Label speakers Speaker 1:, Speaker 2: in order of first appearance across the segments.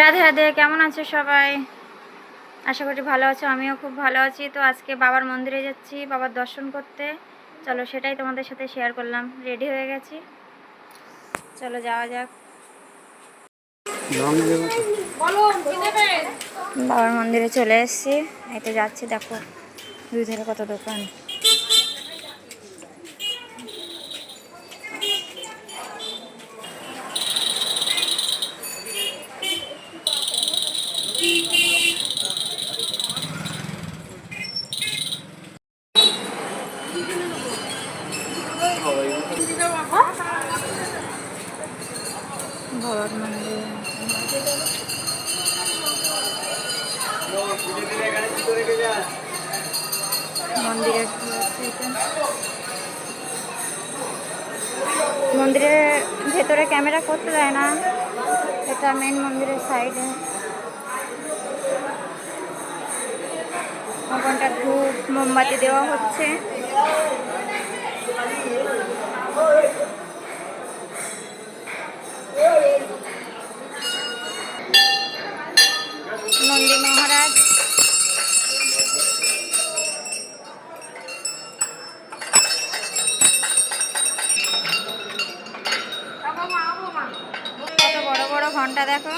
Speaker 1: রাধে রাধে, কেমন আছো সবাই? আশা করি ভালো আছো, আমিও খুব ভালো আছি। তো আজকে বাবার মন্দিরে যাচ্ছি, বাবার দর্শন করতে। চলো সেটাই তোমাদের সাথে শেয়ার করলাম। রেডি হয়ে গেছি? চলো যাওয়া যাক। বাবার মন্দিরে চলে এসেছি। হেঁটে যাচ্ছি, দেখো। দুই ধারে কত দোকান। বাবার মন্দির এটা? মন্দিরের ভেতরে ক্যামেরা করতে দেয় না। এটা মেন মন্দিরের সাইডে ওখানটা ধূপ, মোমবাতি দেওয়া হচ্ছে। নন্দী মহারাজ। কত বড় বড় ঘণ্টা দেখো।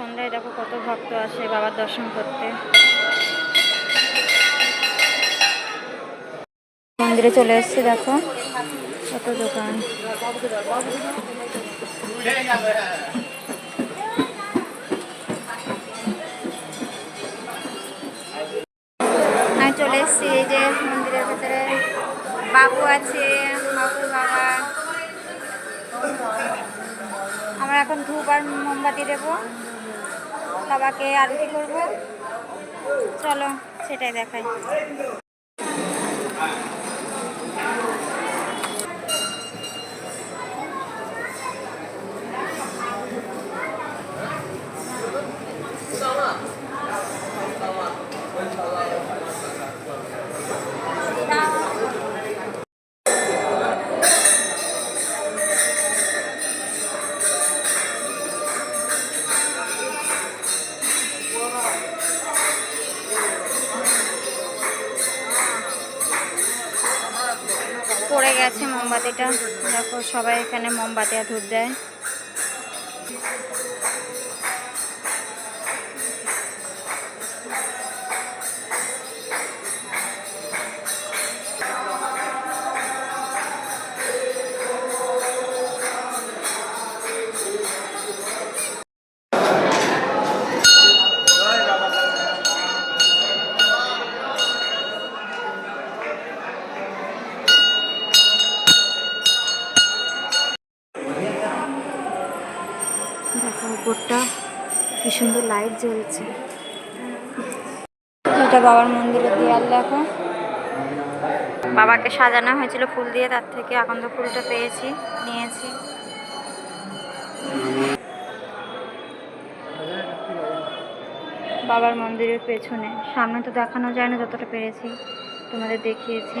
Speaker 1: সন্ধ্যায় দেখো কত ভক্ত আসে বাবার দর্শন করতে। মন্দিরে চলে এসেছি, দেখো। কত দোকান। চলে এসেছি, এই যে মন্দিরের ভেতরে। বাবু আছে, বাবুর বাবা। আমরা এখন ধূপ আর মোমবাতি দেব। বাবাকে কি করব। চলো সেটাই দেখাই। গেছে মোমবাতিটা। দেখো সবাই এখানে মোমবাতি আর ধূপ দেয়। উপরটা কি সুন্দর লাইট জ্বলছে। এটা বাবার মন্দিরের দেয়াল দেখো। বাবাকে সাজানো হয়েছিল ফুল দিয়ে তার থেকে এখন তো ফুলটা পেয়েছি নিয়েছি। বাবার মন্দিরের পেছনে সামনে তো দেখানো যায় না যতটা পেরেছি তোমাদের দেখিয়েছি।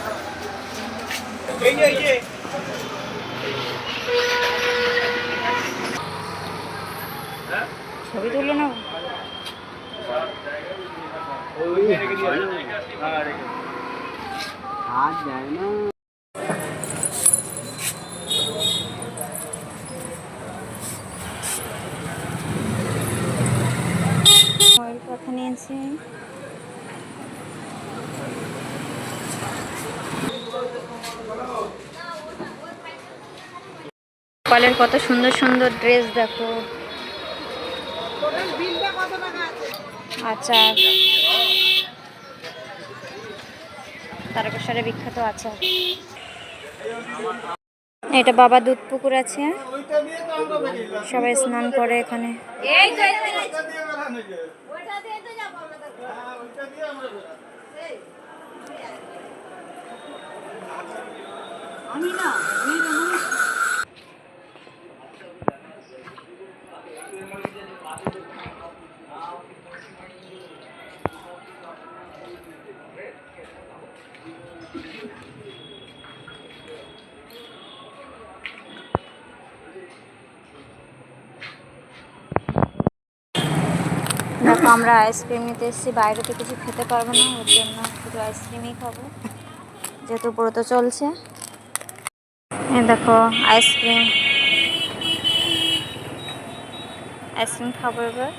Speaker 1: ছবি তুলে নেব
Speaker 2: হাত যায় না
Speaker 1: ময়ূর কথা নিয়েছি। কলের কত সুন্দর সুন্দর ড্রেস দেখো। আচ্ছা। তারকেশ্বরে বিখ্যাত আচার এটা বাবা দুধ পুকুর আছে। সবাই স্নান করে এখানে। আমরা আইসক্রিম নিতে এসেছি। বাইরে তো কিছু খেতে পারব না, ওর জন্য শুধু আইসক্রিমই খাব। যেহেতু ব্রত চলছে। দেখো আইসক্রিম আইসক্রিম খাব এবার।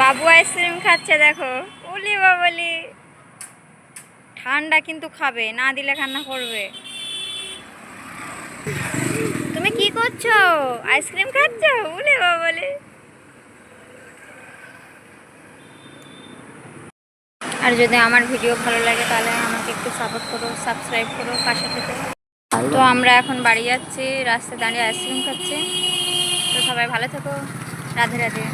Speaker 1: বাবু আইসক্রিম খাচ্ছে, দেখো। উলি বাবলি। ঠান্ডা কিন্তু খাবে, না দিলে কান্না করবে। তুমি কি করছ? আইসক্রিম খাচ্ছো? উলি বাবলি। আর যদি আমার ভিডিও ভালো লাগে তাহলে আমাকে একটু সাপোর্ট করো সাবস্ক্রাইব করো পাশে থেকে। তো আমরা এখন বাড়ি যাচ্ছি, রাস্তায় দাঁড়িয়ে আইসক্রিম খাচ্ছি। তো সবাই ভালো থেকো। রাধে রাধে।